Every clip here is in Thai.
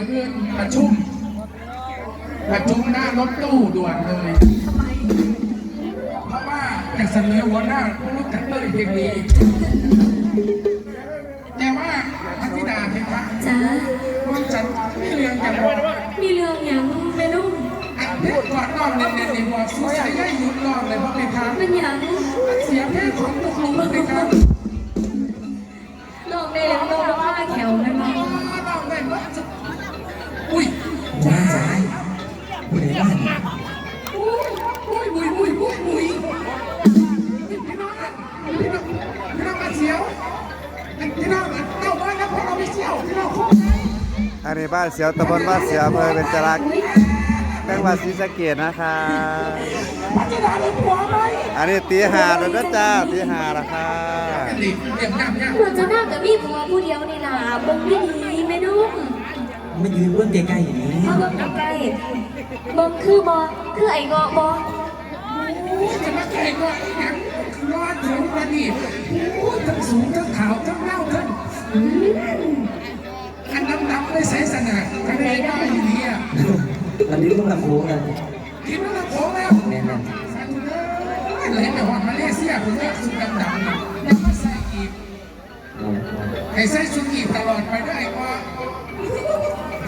มืออื่นประชุม ประชุมหน้ารถตู้ด่วนเลยทำไมเพราะว่าจะเสนอหัวหน้าผู้รู้จักเต้ยเพียงดีแต่ว่าพัทธิดาเพคะจ้ามันฉันไม่เรียงกันว่ามีเรื่องอย่างแม่นุ่มอันเพชรก่อนนอนเน้นๆในบอกสู้ใส่ย่ายหยุดนอนเลยเพราะเพคะมันอย่างเสียเพศของลูกลุงเพคะลองได้แล้ว พี่น้องเต้าบ้านแล้วพวกเราไม่เสียวพี่น้องพวกอันนี้บ้านเสียวตำบลบ้านเสียวอำเภอเบญจรักษ์จังหวัดศรีสะเกษนะคะพัทธิดาเลยผัวไหมอันนี้ตีหาแล้วนะจ้าตีหาละค่ะหลีกเรียงน้ำเนี่ยเราจะนั่งกับพี่ผัวผู้เดียวนี่ล่ะบงไม่ดีแม่นุ่มไม่ยืนเบื้องใกล้ๆอย่างนี้มาเบิ่งใกล้ๆบงคือบอคือไอ้เงาะบอ จะมาแข่งก็แข่งรอดถึงวันนี้โอ้ทั้งสูงทั้งขาวทั้งเล่าทั้งอันดำๆไม่ใส่สนาก็ได้ได้อยู่นี่อะตอนนี้ต้องลำโพงกันกินแล้วโค้งแล้วแน่นสั่งเลยเลยแต่ว่ามาเลเซียคุณเลือกสุดดำๆยังมาใส่อีกๆให้ใส่ชุดอีกตลอดไปได้ว่า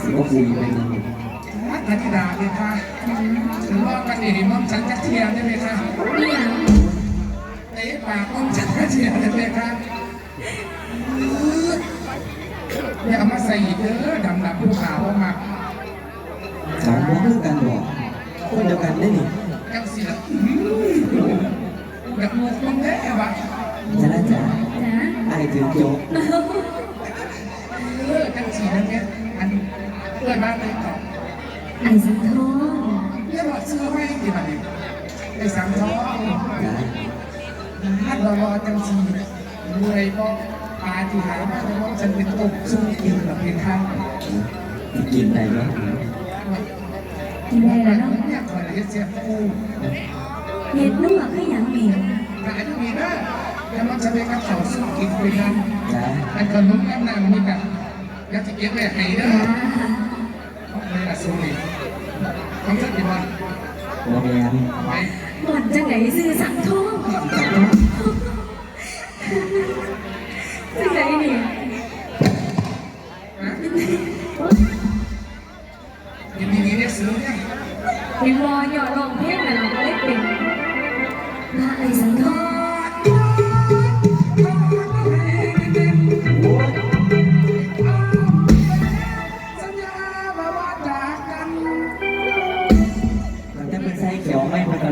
สิบคุยไปนึ งพัทธิดาเลยค่ะถึงว่ากันนี่มั่งฉันจะเทียมได้ไหมคะมีอย่างเตะปากมั่งฉันจะเทียมได้ไหมคะอย่ามาใส่อีกเด้อดำๆผู้ขาวมาสองโมงเรื่องกันบอกคนเดียวกันได้นี่จังสิละอยากมูกมันแน่วะจ้าจ้าจ้าไอ้ถึงโจ๊กเออจังสีนั่นเนี่ยอันเพื่อนบ้านเลยต่อ ไอ้สังทองเรียกว่าซื้อให้กี่บาทเนี่ยไอ้สามท้องจ้าฮัดรอรอจังสีรวยก็ปลาที่หายมาแต่ว่าฉันเป็นตกสู้กินแบบเป็นข้าวกินได้ไหมกินได้แล้วเนาะเนี่ยคอยเฮ็ดเสียฟูเห็ดนุ่มคืออย่างนี้แต่อันนี้นะแต่มันจะเป็นกับเขาสู้กินไปกันจ้าอันขนมน้ำหนักนี่กันอยากจะเก็บไว้ให้เด้อเลยละสู้นี่ขอ งฉันกี่วันโรงแรมไปหมดจังไหนซื้อสังทองจัง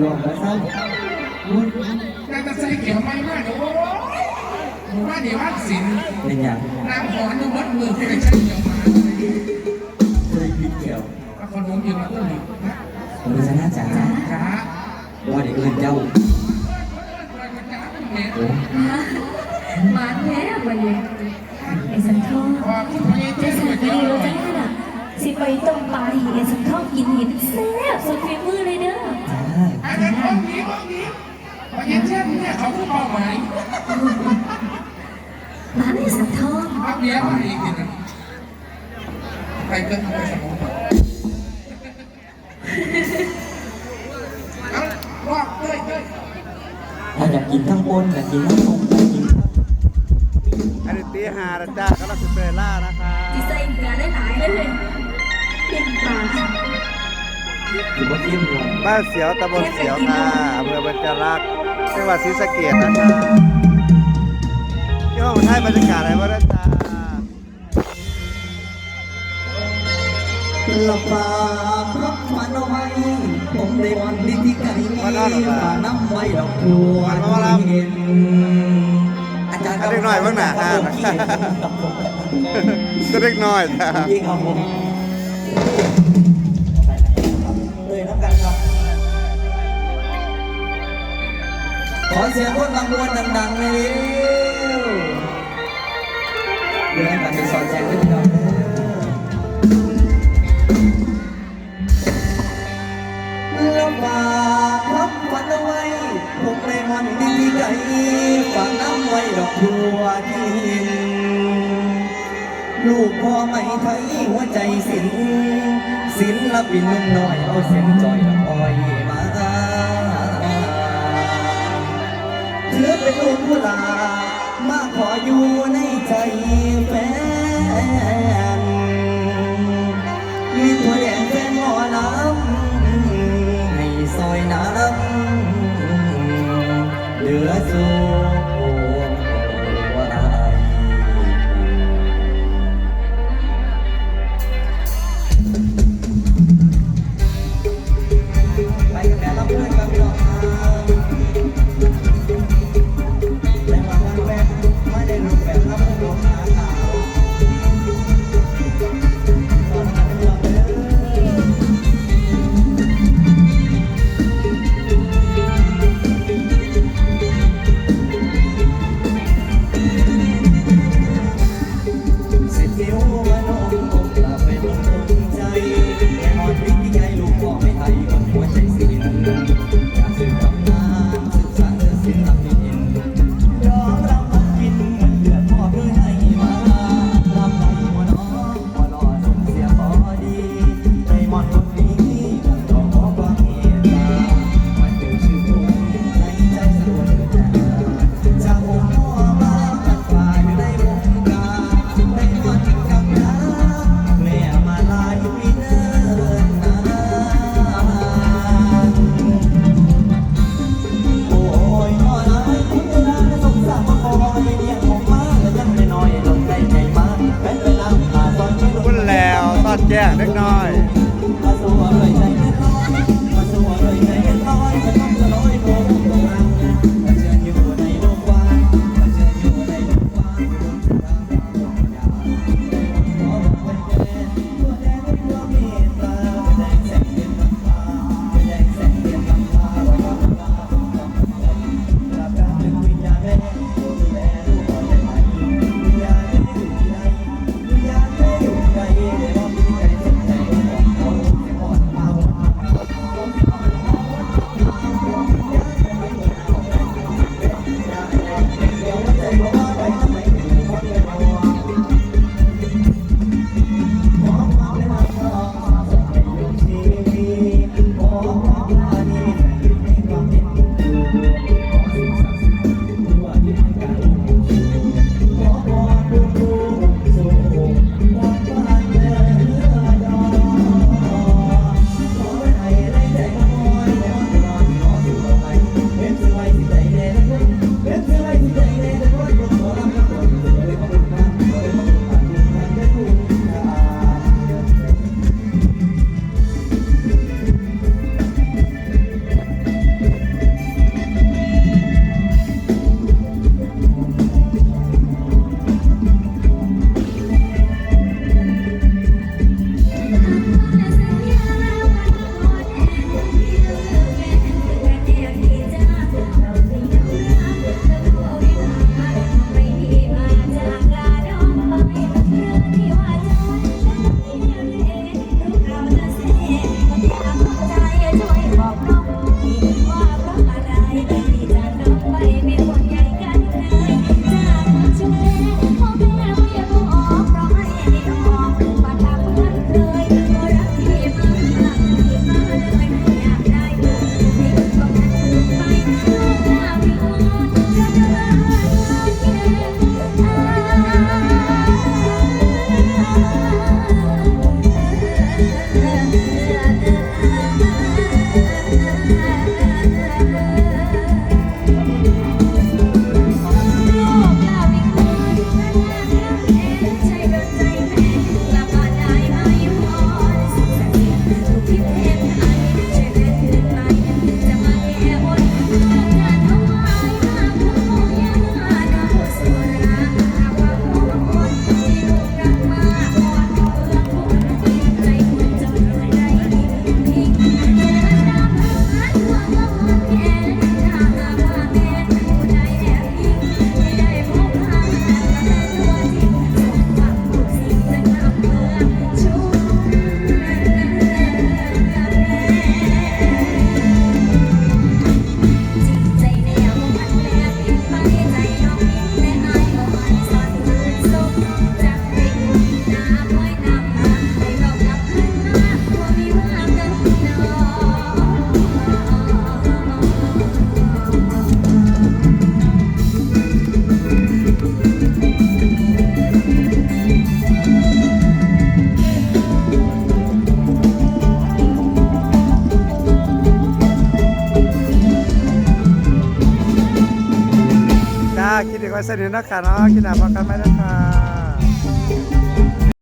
ไม่มันกระโดดแล้วเศร้าแต่จะใส่เขียวไม่มากเดี๋ยวโอ้ยว่าเดี๋ยวว่าสินเป็นอย่างน้ำหอนดูมัดมือไปใช้เขียวมาเคยพิดเขียวถ้าคนผมยืนมาต้นหนึ่งนะคุณชนะจ้าขาว่าเด็กอื่นเจ้าหมาแท้วันนี้ไอ้สังทองพอคุณพ่องจะเจ๊สสั่วงยไปเจ้าดีหน่แล้อวยจ้าน่ะสิไปต้มปลาหิไอ้สังทองกินห็ดแซ่บสุดฝีมือเลยาอันนั้นห้องนี้ห้องนี้พอยังเจ๊เนี่ยเขาคือเป้าหมายมาไอ้สังทองพักเนี้ยมาอีกทีนึงไปเกินไปสมองเอาว่าเต้ยเต้ยถ้าอยากกินทั้งบนอยากกินทั้งลงอยากกินอันนี้ตีหาละจ้าก็เราสิเปล่านะคะดีไซน์เกลือได้หลายเลยเป็นปลา ถือว่าเข้มเลยบ้านเสียวตำบลเสียวค่ะอำเภอเบญจรักษ์จังหวัดศรีสะเกษนะคะที่ห้องไทยบรรยากาศอะไรวะนะจ้าละปากรับมาหน่อยผมได้วันดีที่ไกลมาน้ำไว้ดอกบัวเห็นอาจารย์อันเล็กน้อยเบ้างหนาฮะก็เล็กน้อยจ้ายิงครับผม ขอเสียงคนบางมวนดังๆเลยเรื่องการจะสอนแจงพี่น้องลำบากทับนเอาไว้ผมในมันดีใจฝากน้ำไว้ดอกบัวที่ลูกพ่อไม่ไทยหัวใจสินสินลปินนุ่มน้อยเอาเส้นจอยละอ้อยา มาขออยู่ในใจ อยากสืบำนาน night. ไปสนิทนะคะเนาะกินหาพอกันไหมนะคะ